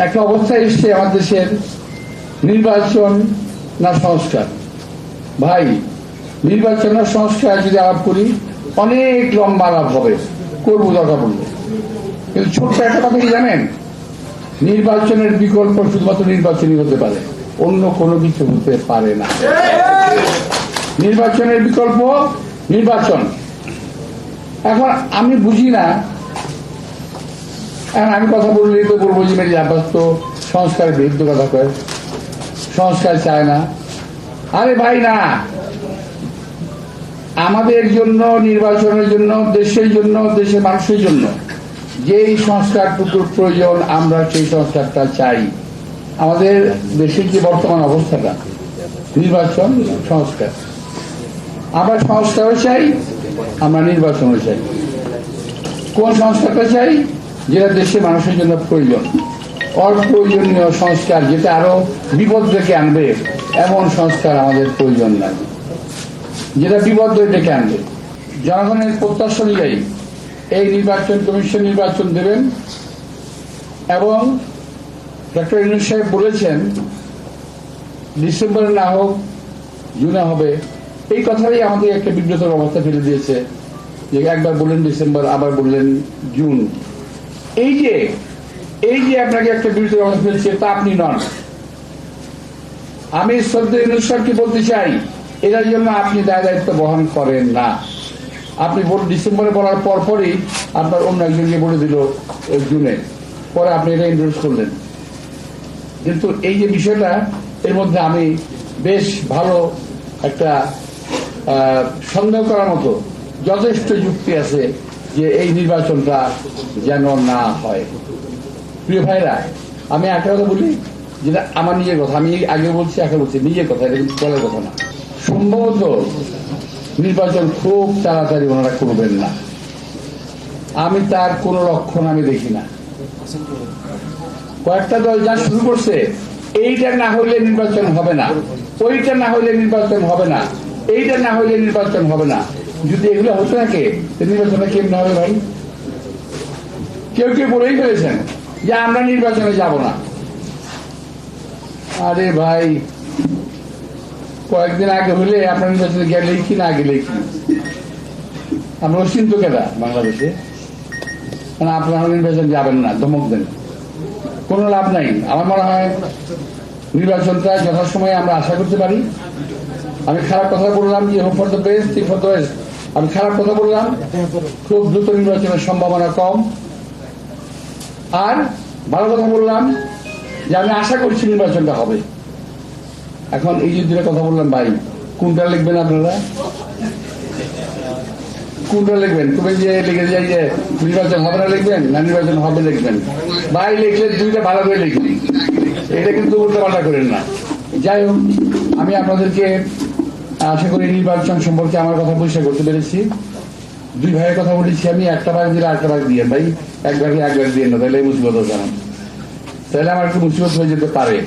একটা অবস্থা এসছে আমার দেশের নির্বাচন না সংস্কার। ভাই, নির্বাচন না সংস্কার যদি আলাপ করি, অনেক লম্বা আলাপ হবে। করব দরকার পড়লে। কিন্তু ছোট্ট একটা কথা কি জানেন? নির্বাচনের বিকল্প শুধুমাত্র নির্বাচনই হতে পারে। অন্য কোনো কিছু হতে পারে না। নির্বাচনের বিকল্প নির্বাচন। এখন আমি বুঝি না এখন আমি কথা বললেই তো বলব যে মেরি আব্বাস তো সংস্কারের বিরুদ্ধে কথা কয়। সংস্কার চায় না। আরে ভাই না, আমাদের জন্য, নির্বাচনের জন্য, দেশের জন্য, দেশের মানুষের জন্য যেই সংস্কারটুকুর প্রয়োজন, আমরা সেই সংস্কারটা চাই। আমাদের দেশের যে বর্তমান অবস্থাটা, নির্বাচন, সংস্কার। আমরা সংস্কারও চাই, আমরা নির্বাচনও চাই। কোন সংস্কারটা চাই? যেটা দেশের মানুষের জন্য প্রয়োজন। অপ্রয়োজনীয় সংস্কার যেটা আরও বিপদ ডেকে আনবে, এমন সংস্কার আমাদের প্রয়োজন নাই। যেটা বিপদ ডেকে আনবে। জনগণের প্রত্যাশা অনুযায়ী এই নির্বাচন, কমিশন নির্বাচন দেবেন এবং ডক্টর ইউনুস সাহেব বলেছেন, ডিসেম্বরে না হোক, জুনে হবে, এই কথাটাই আমাদের একটা বিব্রতর অবস্থা ফেলে দিয়েছে যে একবার বললেন ডিসেম্বর, আবার বললেন জুন। এই যে এই যে আপনাকে একটা বিরুদ্ধে অবস্থা ফেলছে তা আপনি নন। আমি সাহেবকে বলতে চাই, এটার জন্য আপনি দায় দায়িত্ব বহন করেন না। আপনি ডিসেম্বরে বলার পর পরই আপনার অন্য একজনকে বলে দিল জুনে। পরে আপনি এটা ইন্ট্রোডিউস করলেন। কিন্তু এই যে বিষয়টা, এর মধ্যে আমি বেশ ভালো একটা সন্দেহ করার মতো যথেষ্ট যুক্তি আছে। যে এই নির্বাচনটা যেন না হয়। প্রিয় ভাইরা, আমি একটা কথা বলি, যেটা আমার নিজের কথা, আমি আগে বলছি, এখন বলছি, নিজের কথা, এটা বলার কথা না। সম্ভবত নির্বাচন খুব তাড়াতাড়ি ওনারা করবেন না। আমি তার কোন লক্ষণ আমি দেখি না। কয়েকটা দল যা শুরু করছে, এইটা না হইলে নির্বাচন হবে না। ওইটা না হইলে নির্বাচন হবে না। এইটা না হইলে নির্বাচন হবে না। যদি এগুলো হতে থাকে নির্বাচনে কেমন হবে ভাই? কেউ কেউ বলেই ফেলেছেন যে, আমরা নির্বাচনে যাব না। আরে ভাই, কয়েকদিন আগে হলে আপনার নির্বাচনে গেলেই কি, না গেলেই কি? আমরা অচিন্ত কেদা বাংলাদেশে? মানে আপনারা নির্বাচন যাবেন না, ধমক দেন। কোনো লাভ নাই। আমার মনে হয় নির্বাচনটা যথাসময়ে আমরা আশা করতে পারি। আমি খারাপ কথা বললাম যে hope for the best for the best. আমি খারাপ কথা বললাম। খুব দ্রুত নির্বাচনের সম্ভাবনা কম। আর ভালো কথা বললাম যে আমি আশা করছি নির্বাচনটা হবে। এখন এই যে দুটো কথা বললাম ভাই, কোনটা লিখবেন আপনারা? কোনটা লিখবেন? তুমি যে লিখে যাই যে নির্বাচন হবে না লিখবেন, না নির্বাচন হবে লিখবেন। ভাই লিখলে দুইটা ভালো করে লিখবেন। এটা কিন্তু উল্টো পাল্টা করেন না। যাই হোক, আমি আপনাদেরকে আশা করি নির্বাচন সম্পর্কে আমার কথা পরিষ্কার করতে পেরেছি। দুই ভাইয়ের কথা বলেছি আমি, একটা ভাগ দিলে আরেকটা ভাগ দিয়ে, ভাই। এক ভাগে এক ভাগ দিয়ে না তাহলে মুসিবত আমার। তাহলে আমার একটু মুসিবত হয়ে যেতে পারে।